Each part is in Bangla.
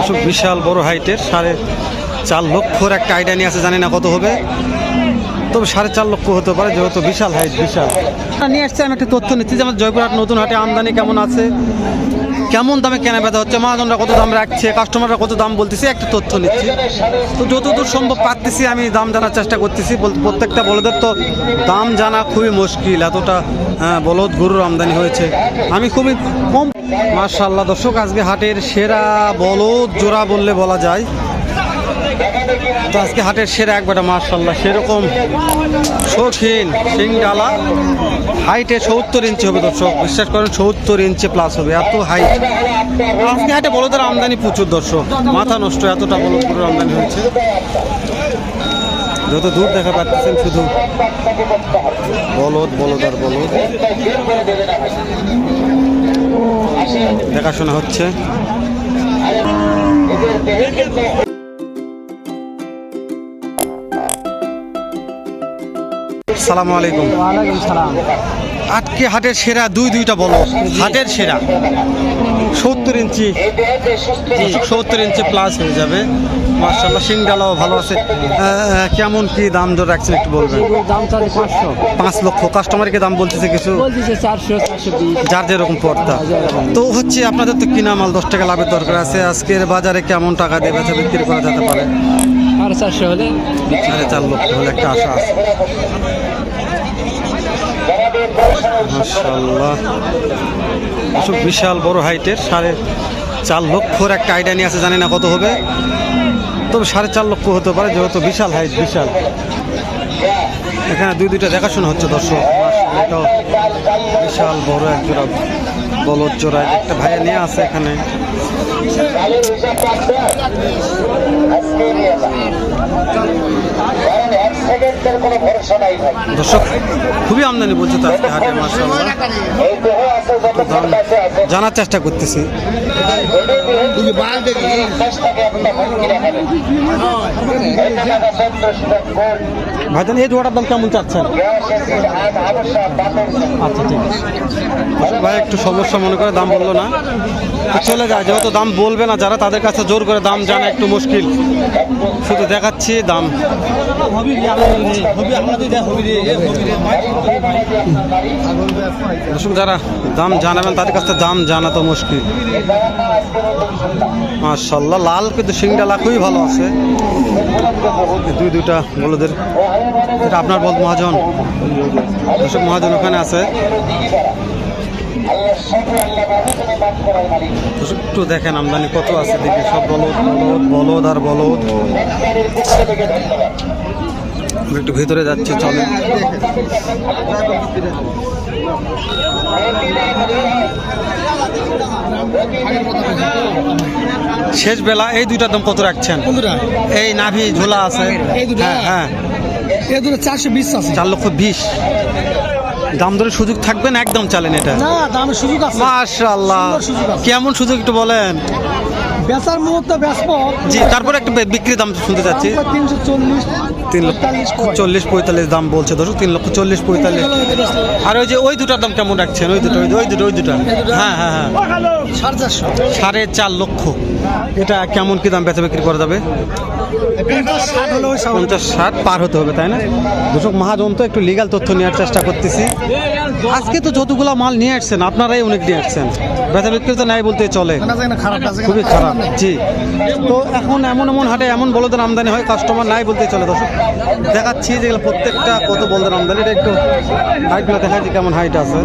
অশোক বিশাল বড় হাইটের সাড়ে চার লক্ষর একটা আইডিয়া নিয়ে আছে জানি না কত হবে। তবে সাড়ে চার লক্ষ হতে পারে যেহেতু বিশাল হাইট বিশাল। নিয়ে আসছে আমি একটা তথ্য নিচ্ছি যে আমার জয়পুরহাট নতুন হাটে আমদানি কেমন আছে? কেমন দামে কেনা বেচা হচ্ছে? মহাজনরা কত দাম রাখছে? কাস্টমাররা কত দাম বলতেছে? একটা তথ্য নিচ্ছি তো যতদূর সম্ভব পারতেছি আমি দাম জানার চেষ্টা করতেছি। প্রত্যেকটা বলদের তো দাম জানা খুবই মুশকিল। এতটা হ্যাঁ, বলদ গরুর আমদানি হয়েছে। আমি খুবই কম মার্শাল্লাহ দর্শক আজকে হাটের সেরা বলদ জোড়া বললে বলা যায়। তো আজকে হাটের সেরা একবারটা মার্শাল্লাহ সেরকম শৌখিন সিংডালা। হাইটে সত্তর ইঞ্চি হবে দর্শক, বিশ্বাস করেন সত্তর ইঞ্চি প্লাস হবে, এত হাইট আজকে হাটে বলদের আমদানি প্রচুর দর্শক, মাথা নষ্ট, এতটা বলদ গরুর আমদানি হয়েছে। যত দূর দেখা পাচ্ছেন শুধু বলদ বলদ আর বলদ। দেখাশোনা হচ্ছে। সালামু আলাইকুম। আজকে হাটের সেরা দুই দুইটা বলো। হাটের সেরা। সত্তর ইঞ্চি। সত্তর ইঞ্চি প্লাস হয়ে যাবে। মার্শাল্লাহ সিংডালাও ভালো আছে। কেমন কি দাম দর রাখছেন একটু বলবেন? দাম পাঁচশো। পাঁচ লক্ষ। কাস্টমারকে দাম বলতেছে কিছু? যার যেরকম পর্দা। তো হচ্ছে আপনাদের তো কিনা মাল দশ টাকা লাভের দরকার আছে। আজকের বাজারে কেমন টাকা দিয়ে বেচা বিক্রি করা যেতে পারে? সাড়ে চারশো হলে সাড়ে চার লক্ষ হলে একটা আশা আছে। বিশাল বড় হাইটের সাড়ে চার লক্ষর একটা আইডিয়া নিয়ে আছে জানি না কত হবে। তবে সাড়ে চার লক্ষ হতে পারে যেহেতু বিশাল হাইট বিশাল। এখানে দুই দুইটা দেখাশোনা হচ্ছে দর্শক। এটাও বিশাল বড় এক জোড়া বলদ জোড়া একটা ভাইয়া নিয়ে আছে এখানে। দর্শক খুবই আমদানি বলছে তো আজকে হাটে মাসাল্লাহ জানার চেষ্টা করতেছি। ভাইজান এই জোড়াটার দাম কেমন চাচ্ছেন? আচ্ছা ঠিক আছে। ভাই একটু সমস্যা মনে করে দাম বলল না। চলে যায় যেহেতু দাম বলবে না যারা তাদের কাছে জোর করে দাম জানা একটু মুশকিল। শুধু দেখাচ্ছি দাম। যারা দাম জানাবেন তাদের কাছে দাম জানা তো মুশকিল। মাশাল্লাহ লাল কিন্তু শিংডালা খুবই ভালো আছে। দুই দুইটা বলদের এটা আপনার বল, মহাজন। দর্শক, মহাজন ওখানে আছে। একটু দেখেন আমদানি কত আছে দেখি। সব বলদ বলদ বলদ আর বলদ। একটু ভেতরে যাচ্ছি চলে শেষ বেলা এই দুইটার দাম কত রাখছেন? এই নাভি ঝোলা আছে। এই দুটো? হ্যাঁ হ্যাঁ। দুটো চারশো বিশ আছে। চার লক্ষ বিশ। দাম ধরে সুযোগ থাকবে না? একদম চালেন এটা। না দামের সুযোগ আছে। আছে। কেমন সুযোগ একটু বলেন? বেচার মুহূর্তে বেচবো জি তারপরে একটু বিক্রি দাম শুনতে চাচ্ছি। তিনশো চল্লিশ তিন লক্ষ চল্লিশ পঁয়তাল্লিশ দাম বলছে দর্শক তিন লক্ষ চল্লিশ পঁয়তাল্লিশ। আর ওই যে ওই দুটার দাম কেমন রাখছেন? ওই দুটো ওই ওই দুটো ওই দুটো? হ্যাঁ হ্যাঁ হ্যাঁ। সাড়ে চারশো। সাড়ে চার লক্ষ। এটা কেমন কি দাম বেচা বিক্রি করা যাবে? পঞ্চাশ ষাট পার হতে হবে, তাই না? দর্শক মহাজন, তো একটু লিগাল তথ্য নেওয়ার চেষ্টা করতেছি। আজকে তো যতগুলা মাল নিয়ে আসছেন, আপনারাই অনেক নিয়ে আসছেন। বেচা বিক্রি তো নাই বলতে চলে। খুবই খারাপ। জি। তো এখন এমন এমন হাটে এমন বলদের আমদানি হয় কাস্টমার নাই বলতে চলে। দর্শক, দেখাচ্ছি যেগুলো প্রত্যেকটা কত বলদের আমদানি। এটা একটু হাইটগুলো দেখাচ্ছি কেমন হাইট আছে।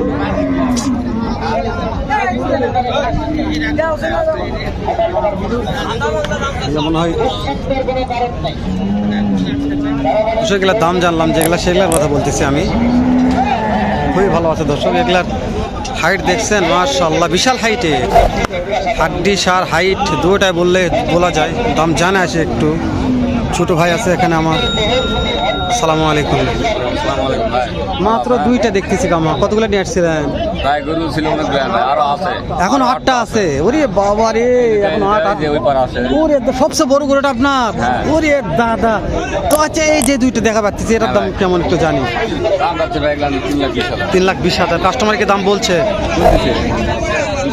হয় সেগুলোর দাম জানলাম যেগুলো সেগুলোর কথা বলতেছি আমি। খুবই ভালো আছে দর্শক, এগুলার হাইট দেখছেন মাশাল্লাহ বিশাল হাইটে হাড্ডি, সার হাইট দুটাই বললে বলা যায়। দাম জানে আছে একটু। ছোট ভাই আছে এখানে আমার। সালামু আলাইকুম। মাত্র দুইটা দেখতেছি কামা। কতগুলো নিয়ে আসছিলেন? তাই গরু ছিল আরও আছে। এখন আটটা আছে। ওরে বাবা রে এখন আট আছে ওই পার আছে। ওরে সবচেয়ে বড় গরুটা আপনার। হ্যাঁ। ওরে দাদা তো আচ্ছা এই যে দুইটা দেখা পাচ্ছি এটার দাম কেমন একটু জানি। তিন লাখ বিশ হাজার। কাস্টমারকে দাম বলছে?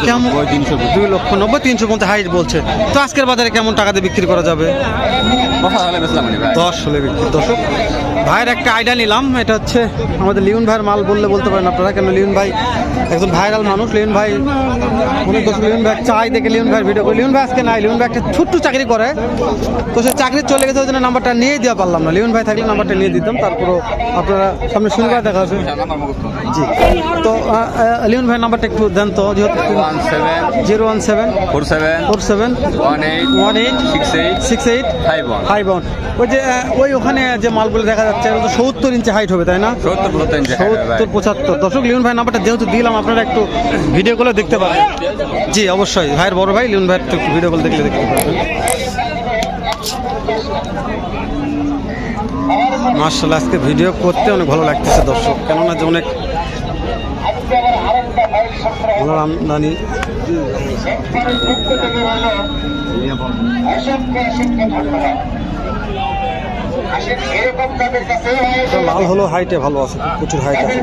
কেমন। দুই লক্ষ নব্বই তিনশো পঞ্চাশ হাইট বলছে। তো আজকের বাজারে কেমন টাকাতে বিক্রি করা যাবে? দশ হলে বিক্রি। দর্শক ভাইয়ের একটা আইডিয়া নিলাম। এটা হচ্ছে আমাদের লিওন ভাইয়ের মাল বললে বলতে পারেন আপনারা। কেন লিওন ভাই একজন ভাইরাল মানুষ। লিওন ভাই অনেক বছর লিওন ভাই চাই দেখে লিওন ভাইয়ের ভিডিও করে। লিওন ভাই আজকে নাই। লিওন ভাই একটা ছোট্ট চাকরি করে। তো সে চাকরি চলে গেছে ওই জন্য নাম্বারটা নিয়ে দেওয়া পারলাম না। লিওন ভাই থাকলে নাম্বারটা নিয়ে দিতাম। তারপরও আপনারা সামনে শুনবার দেখা হবে। জি। তো লিওন ভাইয়ের নাম্বারটা একটু দেন তো। যেহেতু zero one seven four seven four seven one eight one eight six eight six eight five one high bound ওই যে ওই ওখানে যে মালগুলো দেখা যাচ্ছে ওটা তো সত্তর ইঞ্চি হাইট হবে তাই না? সত্তর। সত্তর পঁচাত্তর। দর্শক লিওন ভাই নাম্বারটা যেহেতু দিলাম আপনারা একটু ভিডিওগুলো দেখতে পারেন। জি অবশ্যই। ভাইয়ের বড় ভাই লিওন ভাইয়ের একটু ভিডিওগুলো দেখলে দেখতে পারবেন। মার্শাল আজকে ভিডিও করতে অনেক ভালো লাগতেছে দর্শক। কেননা যে অনেক আমদানি লাল হলো হাইটে ভালো আছে প্রচুর হাইট আছে।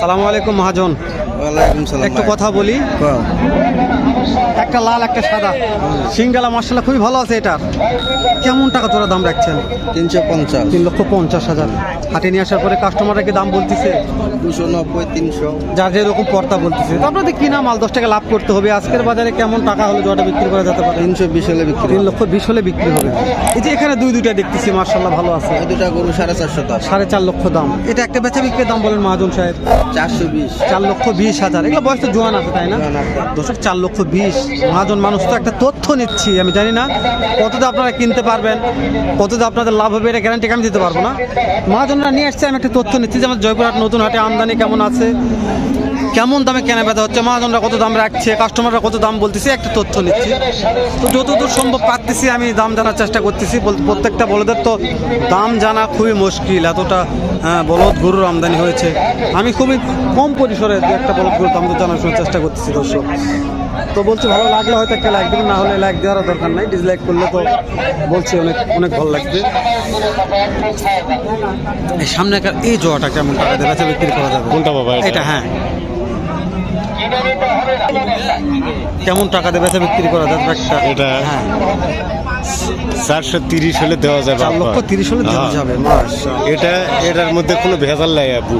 সালামু আলাইকুম মহাজন। একটু কথা বলি। একটা লাল একটা সাদা। সিঙ্গালা মশলা খুবই ভালো আছে এটা কেমন টাকা তোরা দাম রাখছেন? তিনশো পঞ্চাশ। তিন লক্ষ পঞ্চাশ হাজার। হাটে নিয়ে আসার পরে কাস্টমাররা কি দাম বলতেছে? দুশো নব্বই তিনশো। যার যেরকম পর্তা বলতেছে। আপনাদের কিনা মাল দশ টাকা লাভ করতে হবে। আজকের বাজারে কেমন টাকা হলে জটা বিক্রি করা যেতে পারে? তিনশো বিশ হলে বিক্রি তিন লক্ষ বিশ হলে বিক্রি হবে। এই যে এখানে দুই দুইটা দেখতেছি মার্শাল্লাহ ভালো আছে। এই দুটা গরু সাড়ে চারশো দশ সাড়ে চার লক্ষ দাম। এটা একটা বেচা বিক্রির দাম বলেন মহাজন সাহেব। চারশো বিশ। চার লক্ষ বিশ হাজার। এগুলো বয়স তো জোয়ান আছে তাই না। দর্শক চার লক্ষ বিশ। মহাজন মানুষ তো একটা তথ্য নিচ্ছি আমি জানি না। কতটা আপনারা কিনতে পারবেন? কতটা আপনাদের লাভ হবে এটা গ্যারান্টি আমি দিতে পারব না। মহাজনরা নিয়ে আসছে আমি একটা তথ্য নিচ্ছি যে আমার জয়পুরহাট নতুন হাটে আমদানি কেমন আছে? কেমন দামে কেনা বেচা হচ্ছে? মহাজনরা কত দাম রাখছে? কাস্টমাররা কত দাম বলতেছে? একটা তথ্য নিচ্ছি। তো যতদূর সম্ভব পারতেছি আমি দাম জানার চেষ্টা করতেছি। প্রত্যেকটা বলদের তো দাম জানা খুবই মুশকিল এতটা হ্যাঁ, বলদ গরুর আমদানি হয়েছে। আমি খুবই কম পরিসরে একটা বলদ গরুর দাম জানার চেষ্টা করতেছি দর্শক। তো বলছি ভালো লাগলে হয়তো একটা লাইক দেবেন না হলে লাইক দেওয়ার দরকার নাই। ডিসলাইক করলে তো বলছি অনেক অনেক ভালো লাগবে। এই সামনে একটা এই জোয়াটা কেমন টাকা দিয়ে বেচা বিক্রি করা যাবে। কোনটা বাবা এটা? হ্যাঁ। কেমন টাকা দিয়ে বেচা বিক্রি করা যাবে একটা? এটা? হ্যাঁ। চারশো তিরিশ হলে দেওয়া যাবে চার লক্ষ তিরিশ হলে দেওয়া হ্যাঁ। যাবে। এটা এটার মধ্যে কোনো ভেজাল নাই আপু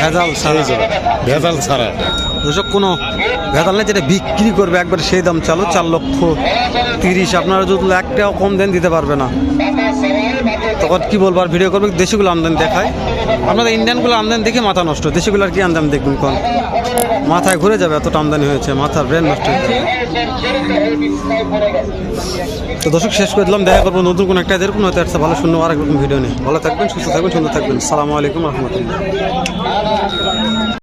ভেজাল ছাড়া। ভেজাল ছাড়া। দর্শক, কোনো ভেজাল নেই, যেটা বিক্রি করবে, একবার সেই দাম চালু, চার লক্ষ তিরিশ। আপনারা যদি একটাও কম দেন, দিতে পারবে না। তখন কি বলব, আর ভিডিও করবে, দেশিগুলো আমদানি দেখায়। আপনাদের ইন্ডিয়ানগুলো আমদানি দেখে মাথা নষ্ট, দেশিগুলো আর কি আমদানি দেখবেন কোন? মাথায় ঘুরে যাবে, এতটা আমদানি হয়েছে, মাথার ব্রেন নষ্ট হয়ে যাবে। তো দর্শক, শেষ করে দিলাম, দেখা করব নতুন কোনো একটা, এরকম হয়তো একটা ভালো শূন্য আরেক রকম ভিডিও নেই ভালো থাকবেন, সুস্থ থাকবেন, সুন্দর থাকবেন। সালামু আলাইকুম, রহমতুল্লাহ।